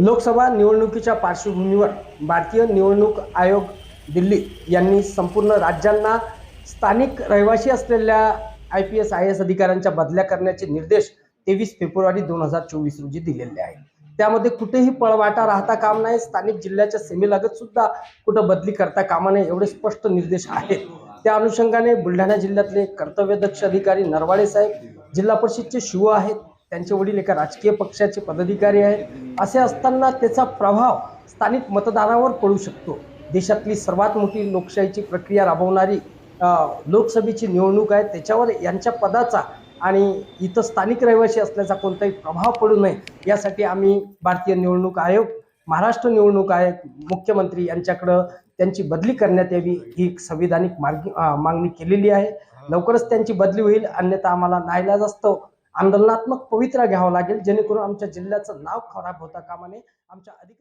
लोकसभा निवडणुकीच्या पार्श्वभूमीवर भारतीय निवडणूक आयोग दिल्ली यांनी संपूर्ण राज्यांना स्थानिक रहिवासी असलेल्या I P S I S अधिकाऱ्यांच्या बदल्या करण्याचे निर्देश तेवीस फेब्रुवारी दोन हजार चोवीस रोजी दिलेले आहेत. त्यामध्ये कुठेही पळवाटा राहता काम नाही स्थानिक जिल्ह्याच्या सीमेलागत सुद्धा कुठं बदली करता कामा नये एवढे स्पष्ट निर्देश आहेत. त्या अनुषंगाने बुलढाणा जिल्ह्यातले कर्तव्यदक्ष अधिकारी नरवाडे साहेब जिल्हा परिषदचे शिव आहेत त्यांचे वडील एका राजकीय पक्षाचे पदाधिकारी आहेत. असे असताना त्याचा प्रभाव स्थानिक मतदारावर पडू शकतो. देशातली सर्वात मोठी लोकशाहीची प्रक्रिया राबवणारी लोकसभेची निवडणूक आहे. त्याच्यावर यांच्या पदाचा आणि इथं स्थानिक रहिवासी असल्याचा कोणताही प्रभाव पडू नये यासाठी आम्ही भारतीय निवडणूक आयोग महाराष्ट्र निवडणूक आयोग मुख्यमंत्री यांच्याकडं त्यांची बदली करण्यात यावी ही एक संविधानिक मागणी मागणी केलेली आहे. लवकरच त्यांची बदली होईल अन्यथा आम्हाला नाईलाज असतो. आंदोलनात्मक पवित्रा घ्यावा लागेल जेणेकरून आमच्या जिल्ह्याचं नाव खराब होता कामा नये. आमच्या अधिक